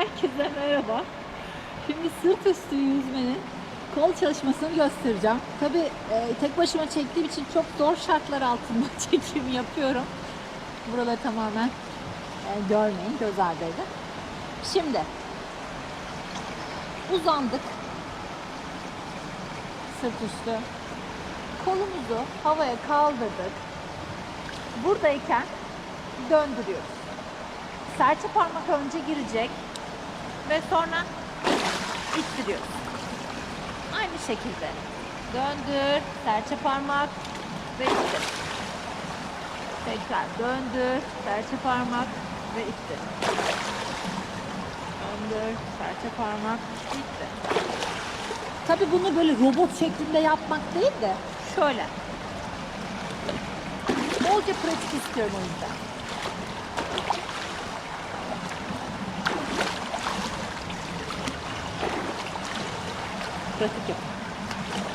Herkese merhaba. Şimdi sırt üstü yüzmenin kol çalışmasını göstereceğim. Tabii e, tek başıma çektiğim için çok zor şartlar altında çekim yapıyorum. Buraları tamamen e, görmeyin, göz ardı edin. Şimdi uzandık. Sırt üstü. Kolumuzu havaya kaldırdık. Buradayken döndürüyoruz. Serçe parmak önce girecek ve sonra ittiriyoruz. Aynı şekilde döndür, serçe parmak ve ittir. Tekrar döndür, serçe parmak ve ittir. Döndür, serçe parmak, ittir. Tabi bunu böyle robot şeklinde yapmak değil de şöyle. Bolca pratik istiyorum o yüzden. Pratik yap.